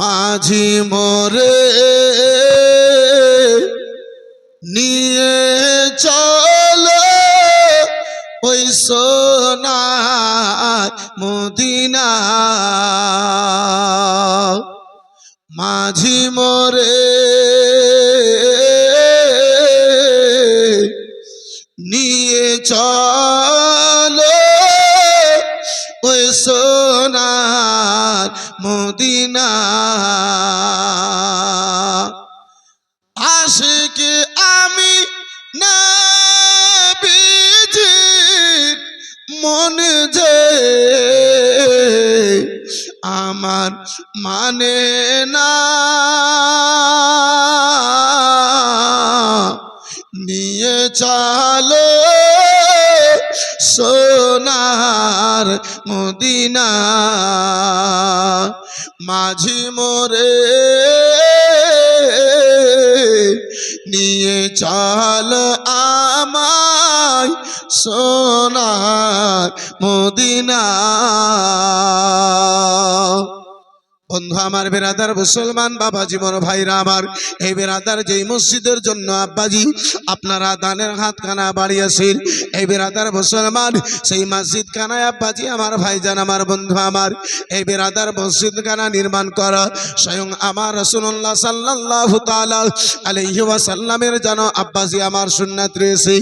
মাঝি মোরে নিয়ে চলো ওই সোনা মদিনা। মাঝি মোরে নিয়ে চলো মদিনা আশিক আমি না বিজির মন যে আমার মানে না। নিয়ে চলো সোনার মদিনা। মাঝি মোরে নিয়ে চাল আমায় সোনার মদিনা। বন্ধু, আমার বেরাদার মুসলমান বাবা জীবন, ভাইরা আমার, এই বেরাদার যেই মসজিদের জন্য আব্বাজি, আপনারা দানের হাত কানা বাড়িয়েছেন এই বেরাদার মুসলমান, সেই মসজিদ কানায় আব্বাজি, আমার ভাইজান, আমার বন্ধু আমার, এই বেরাদার মসজিদ কানা নির্মাণ করা, স্বয়ং আমার রসুল্লাহ সাল্লাল্লাহু তাআলা আলাইহি ওয়াসাল্লামের যেন আব্বাজি আমার সুন্নাত রয়েছে।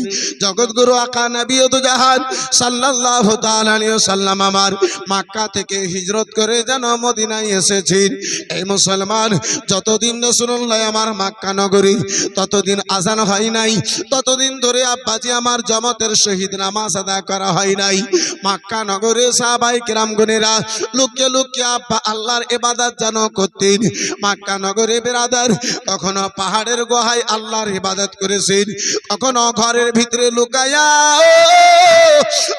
জগৎগুরু আকা নবী তো জাহান সাল্লাল্লাহু তাআলা আলাইহি আমার মাক্কা থেকে হিজরত করে যেন মদিনাই মদিনায় এসেছেন এই মুসলমান, যতদিন রসুল্লাহ আমার মাক্কা নগরী, ততদিন আজান হয় নাই, ততদিন ধরে আব্বাজি আমার জমতের শহীদ নামাজ আদা করা হয় নাই। মাক্কা নগরে সাহাবাই কিরাম গুনেরা লুকে লুকে আব্বা আল্লাহর ইবাদত যেন করতেন। মাক্কা নগরে বেরাদার কখনো পাহাড়ের গুহায় আল্লাহর ইবাদত করেছেন, কখনো ঘরের ভিতরে লুকায়া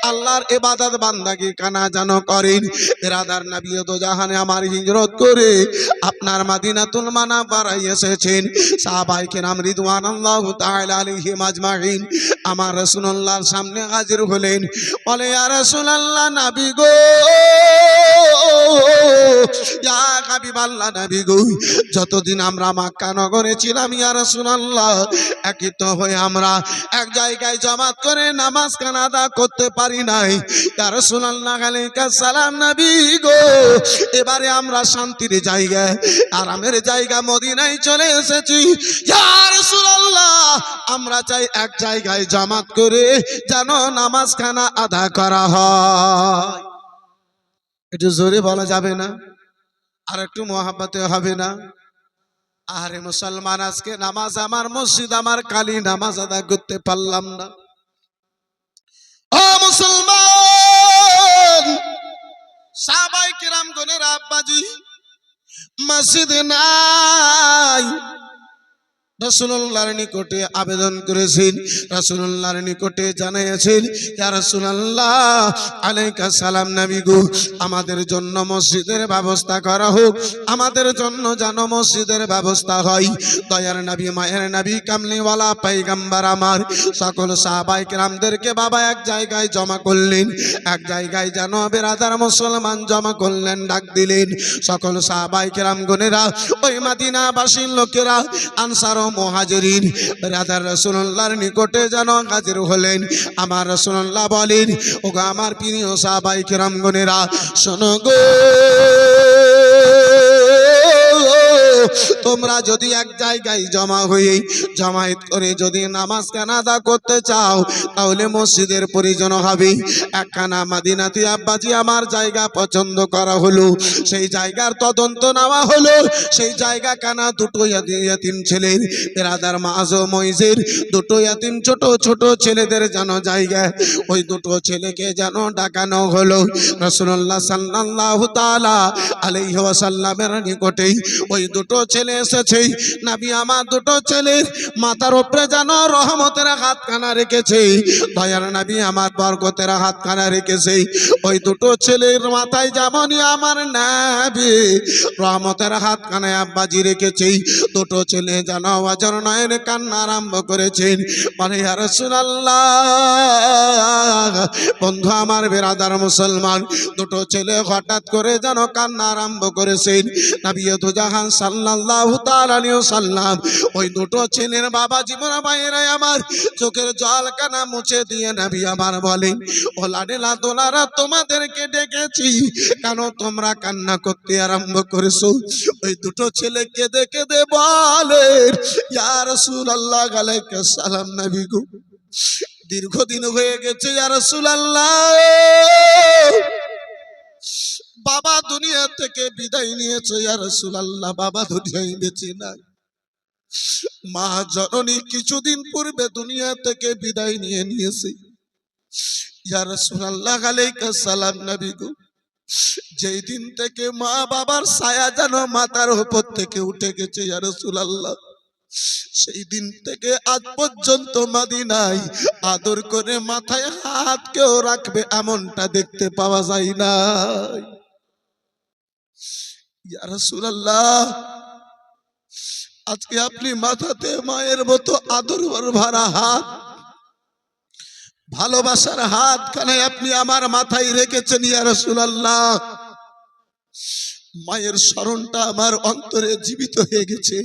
আল্লাহর ইবাদত বান্দাকে কানা যেন করেন। বেরাদার নবী তো জাহানে আমার হিজরত করে আপনার মাদিনাতুল মানা বাড়াই এসেছেন। সাহাবাই নাম রিদওয়ান আল্লাহ তাহলে আজমাইন। আমার রসুল্লাহর সামনে হাজির হলেন। বলে আর রসুল্লাহ নাবি গো! যতদিন আমরা মক্কা নগরে ছিলাম, ইয়া রাসূলুল্লাহ একিত হয়ে আমরা এক জায়গায় জামাত করে নামাজ কান আদা করতে পারি নাই। রাসূলুল্লাহ আলাইকা সালাম নবী গো, এবারে আমরা শান্তির জায়গায়, আরামের জায়গা মদিনায় চলে এসেছি। ইয়া রাসূলুল্লাহ, আমরা চাই এক জায়গায় জামাত করে যেন নামাজ খানা আদা করা হয়। একটু জোরে বলা যাবে না, আর একটু মহাব্বতে হবে না। আরে মুসলমান, আজকে নামাজ আমার মসজিদ, আমার কালী নামাজ আদা করতে পারলাম না। ও মুসলমান, সাহাবাই কিরাম গনের আব্বাজি, মসজিদ নাই। রসুল্লাহর নিকটে আবেদন করেছেন রসুল্লাহর নিকটে জানিয়েছেন রসুল্লাহ আলাইকা সালাম নবী গো, আমাদের জন্য মসজিদের ব্যবস্থা করা হোক, আমাদের জন্য যেন মসজিদের ব্যবস্থা হয়। দয়ার নবী, মায়ের নবী, কামলিওয়ালা পাইগাম্বার আমার, সকল সাহাবাই রামদেরকে বাবা এক জায়গায় জমা করলেন, এক জায়গায় যেন বেরাদার মুসলমান জমা করলেন, ডাক দিলেন। সকল সাহাবাই কেরাম গনেরা ওই মাদিনাবাসীর লোকেরা, আনসার মহাজরিন রাধার রসুল্লাহর নিকটে যেন হাজির হলেন। আমার রসুল্লাহ বলেন, ওগো আমার প্রিয় সাবাই কিরমগণেরা শোনো গো। তোমরা যদি এক জায়গায় জমা হয়ে, জমায়েত করে যদি নামাজ কানাদা করতে চাও, তাহলে মসজিদের প্রয়োজন হবে। একখানা মাদিনাতি আব্বাজি আমার জায়গা পছন্দ করা হলো। সেই জায়গার তদন্ত নেওয়া হলো। সেই জায়গা কানা দুটো ইয়াতি- ইয়াতিম ছেলের, বেরাদার মাজ ও মইজের দুটো ইয়াতিম ছোট ছোট ছেলেদের যেন জায়গা। ওই দুটো ছেলেকে যেন ডাকানো হলো। রসুল্লাহ সাল্লাল্লাহু তাআলা আলাইহি ওয়াসাল্লামের নিকটেই ওই দুটো ছেলে এসেছে। নাবি আমার দুটো ছেলের মাথার উপরে যেন রহমতের হাত কানা রেখেছে। দয়ার নাবি আমার বরগতের হাত রেখেছে। ওই দুটো ছেলের মাথায় যেমনই আমার নাবি রহমতের হাত কানায় আব্বাজি রেখেছে। দুটো ছেলে যেন অজর নয়ন কান্না আরম্ভ করেছেন মানে আর বন্ধু আমার বেরাদার মুসলমান, দুটো ছেলে হঠাৎ করে যেন কান্না আরম্ভ করেছেন নাবিয়তু জাহান সাল্লাল্লাহু তাআলা আলাইহি সাল্লাম ওই দুটো ছেলের বাবা জীবন বাইরে আমার, চোখের জল কানা মুছে দিয়ে নবী আমার বলেন ও লাডেলা দোলারা তোমাদেরকে ডেকেছি, কেন তোমরা কান্না করতে আরম্ভ করেছ? ওই দুটো ছেলে কেঁদে কেঁদে বলে, ইয়া রাসূলুল্লাহ আলাইহিস সালাম নবী গো, দীর্ঘদিন হয়ে গেছে ইয়া রাসূলুল্লাহ। বাবা দুনিয়া থেকে বিদায় নিয়েছে। ইয়া সুলাল্লাহ বাবা দুনিয়ায় বেঁচে নাই। মা জননী কিছুদিন পূর্বে দুনিয়া থেকে বিদায় নিয়ে নিয়েছে। ইয়া রাসূলুল্লাহ আলাইহিস সালাম নবী গো। যেই দিন থেকে মা বাবার ছায়া যেন মাথার উপর থেকে উঠে গেছে, ইয়া রাসূলুল্লাহ। সেই দিন থেকে আজ পর্যন্ত মাদিনায় আদর করে মাথায় হাত কেউ রাখবে এমনটা দেখতে পাওয়া যায় না ইয়া আজকে আপনি মাথাতে মায়ের মতো আদর ভরা হাত, ভালোবাসার হাত খানে আপনি আমার মাথায় রেখেছেন ইয়া রাসূলুল্লাহ। মায়ের স্মরণটা আমার অন্তরে জীবিত হয়ে গেছে।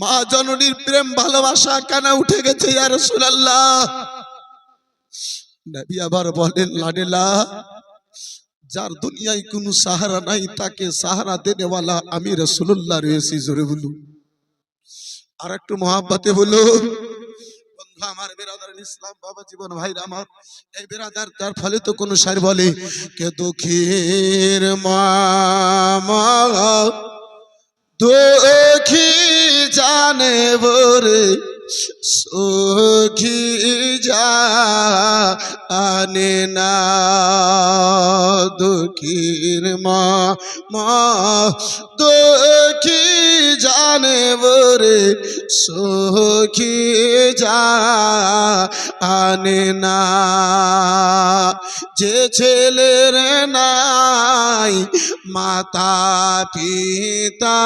মা জননীর প্রেম ভালোবাসা কানা উঠে গেছে ইয়া রাসূলুল্লাহ। নবী আবার বলেন, লাডেলা যার দুনিয়ায় কোনো সাহারা নাই, তাকে সাহারা দেনেওয়ালা আমি রসুল্লাহ রয়েছি, জোরে বলু আর একটু মহাব্বাতে বন্ধু আমার বেরাদার ইসলাম, বাবা জীবন ভাই এই বলে, কে জানে সুখী যা না দুঃখীর মা মা দুঃখী জানে বরে, সুখী যা আনে না। যে ছেলের নাই মাতা পিতা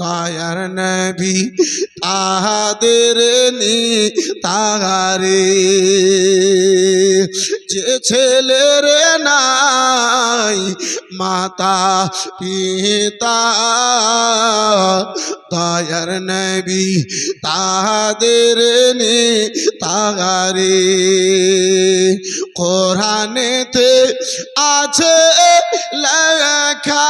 দয়ার নবী তাহাদের নি তাহারে। যে ছেলের নাই মাতা পিতা, দয়ার নবী তাহাদের নি তাহারে। কোরআনেতে আছে লেখা।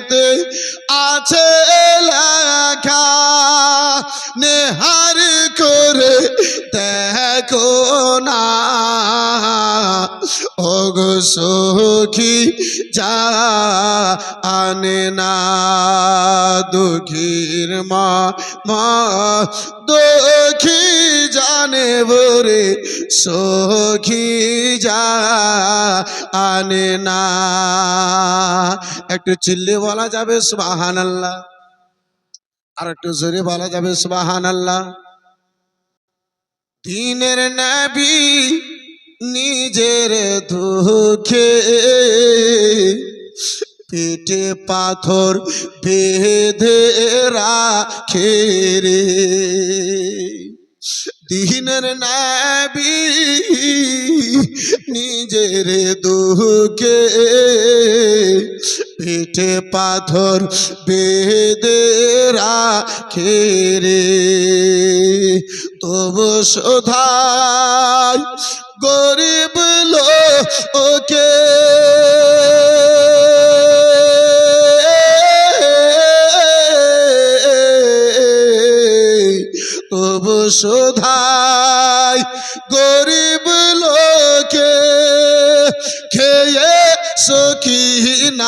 কোরআনেতে আছে লেখা নেহার করে দেখো না ওগো সখী, যা আনে না দুঃখীর মা মা দুঃখী জানে বরে সখী যা আনে না। একটু চিল্লে বলা যাবে সুবাহান আল্লাহ আর একটু জোরে বলা যাবে সুবাহান আল্লাহ দিনের নবী নিজের দুঃখে পেটে পাথর বেঁধে রাখে রে। দিনের নাবি নিজের দুঃখে পেটে পাথর বেঁধে রাখে রে। তবু শোধায় গরিব ওকে তবু শোধায় গরিব লোকে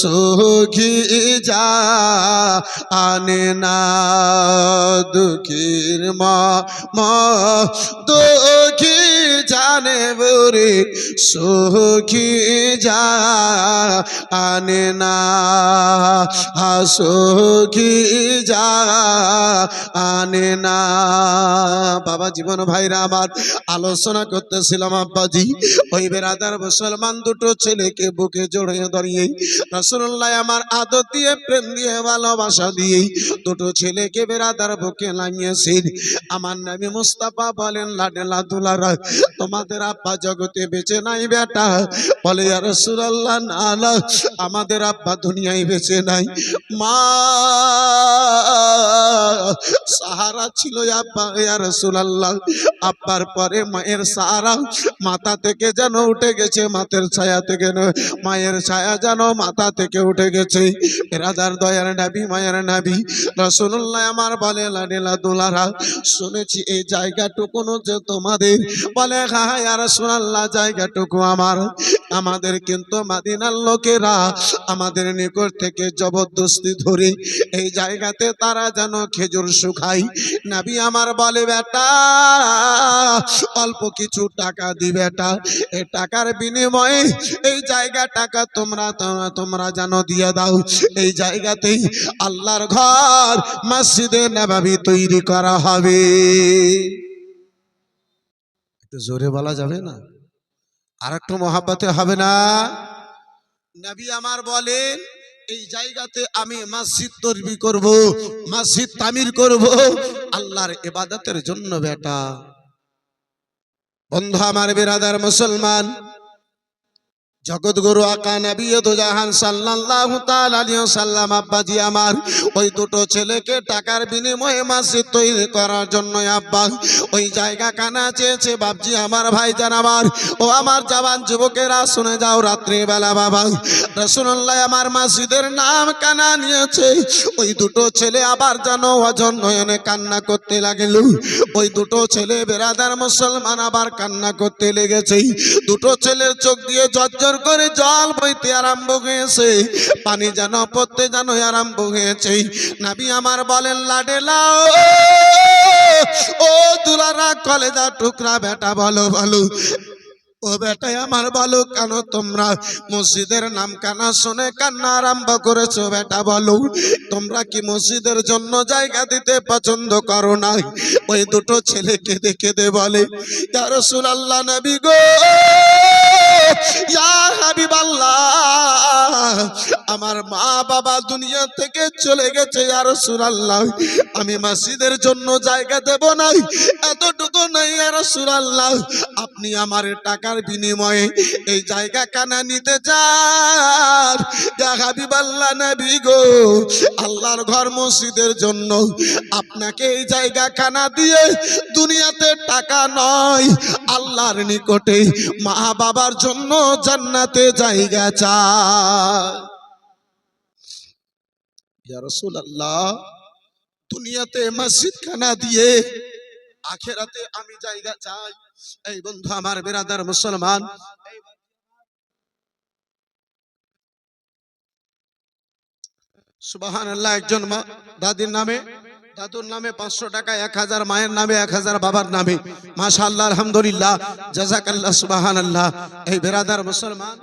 সুখী যা আনে না, দুঃখীর মা মা, দুঃখী জানে বরে সুখী যা আনে না সুখী যা আনে না। বাবা জীবন ভাইরা আমার আলোচনা করতেছিলাম আব্বাজি, ওই বেরাদার মুসলমান দুটো ছেলেকে বুকে জড়িয়ে দাঁড়িয়ে রসুল্লাহ আমার আদর দিয়ে, প্রেম দিয়ে, ভালোবাসা দিয়ে দুটো ছেলেকে বেরাদার বুকে লাগিয়েছেন। আমার নামে মুস্তাফা বলেন, লাডেলা দুলারা তোমাদের আব্বা জগতে বেঁচে নাই বেটা। বলে আর রসুল্লাহ না আমাদের আব্বা দুনিয়ায় বেঁচে নাই। মা, সাহারা ছিল আব্বা, ইয়া রাসূলুল্লাহ। আব্বার পরে মায়ের সাহারা মাথা থেকে যেন উঠে গেছে মাথার ছায়া থেকে মায়ের ছায়া যেন মাথা থেকে উঠে গেছে। এরাদার দয়ার নাবি, মায়ের নাবি, রাসূলুল্লাহ আমার বলে লাডেলা দোলারা শুনেছি এই জায়গাটুকুনো যে তোমাদের। বলে হ্যাঁ ইয়া রাসূলুল্লাহ জায়গাটুকু আমার। আমাদের কিন্তু মাদিনার লোকেরা আমাদের নিকট থেকে জবরদস্তি ধরে এই জায়গাতে তারা যেন খেজুর শুকাই নাবি আমার বলে, বেটা, অল্প কিছু টাকা দি বেটা। এই টাকার বিনিময়ে এই জায়গা টাকা তোমরা তোমরা তোমরা যেন দিয়ে দাও। এই জায়গাতেই আল্লাহর ঘর মসজিদে নবাবি তৈরি করা হবে। একটু জোরে বলা যাবে না? আর একটু মহাব্বতে হবে না? নবী আমার বলেন, এই জায়গাতে আমি মসজিদ তৈরি করব, মসজিদ তামির করব, আল্লাহর ইবাদতের জন্য বেটা। বন্ধু আমার বিরাদার মুসলমান জগৎগুরু আকা নবী তো জাহান সাল্লাল্লাহু তাআলা আলাইহি সাল্লাম আব্বাজি আমার, ওই দুটো ছেলেকে টাকার বিনিময়ে মসজিদ তৈরি করার জন্য আব্বা, ওই জায়গা কানা চেয়েছে বাপজি আমার ভাই জান আমার, ও আমার জওয়ান যুবকেরা শুনে যাও রাত্রি বেলা বাবা, রাসূলুল্লাহ আমার মসজিদের নাম কানা নিয়েছে, ওই দুটো ছেলে আবার যেন অজন নয়নে কান্না করতে লাগিল, ওই দুটো ছেলে বেরাদার মুসলমান আবার কান্না করতে লেগেছে, দুটো ছেলের চোখ দিয়ে ঝরঝর করে জল বইতে আরম্ভ হয়েছে। পানি যেন পড়তে যেন আরম্ভ হয়েছে। নাবি আমার বলেন লাডেলা ও দুলারা, কলেজা টুকরা, বেটা বলো বলো। ও বেটাই আমার বলো, কেন তোমরা মসজিদের নাম কানা শুনে কান্না আরম্ভ করেছ, বেটা বলো? তোমরা কি মসজিদের জন্য জায়গা দিতে পছন্দ করো না ওই দুটো ছেলেকে দেখে দে বলে, ইয়া রাসূলুল্লাহ, নবী গো! ইয়া হাবিবাল্লাহ, আমার মা বাবা দুনিয়া থেকে চলে গেছে আর রাসূলুল্লাহ, আমি মসজিদের জন্য জায়গা দেব না এতটুকু নাই আর সুরাল্লাহ আপনি আমার টাকার বিনিময়ে এই জায়গা কানা নিতে চান। ইয়া হাবিবাল্লাহ নবী গো, আল্লাহর ঘর মসজিদের জন্য আপনাকে এই জায়গা খানা দিয়ে দুনিয়াতে টাকা নয় আল্লাহর নিকটে মা বাবার জন্য জান্নাতে জায়গা চায় রাসূলুল্লাহ, দুনিয়াতে মসজিদ খানা দিয়ে আখেরাতে আমি জায়গা চাই। এই বন্ধু আমার বেরাদার মুসলমান সুবাহান আল্লাহ একজন মা দাদির নামে দাদুর নামে পাঁচশো টাকা, এক হাজার মায়ের নামে, এক হাজার বাবার নামে। মাশা আল্লাহ আলহামদুলিল্লাহ জাজাক আল্লাহ সুবাহান আল্লাহ এই বেরাদার মুসলমান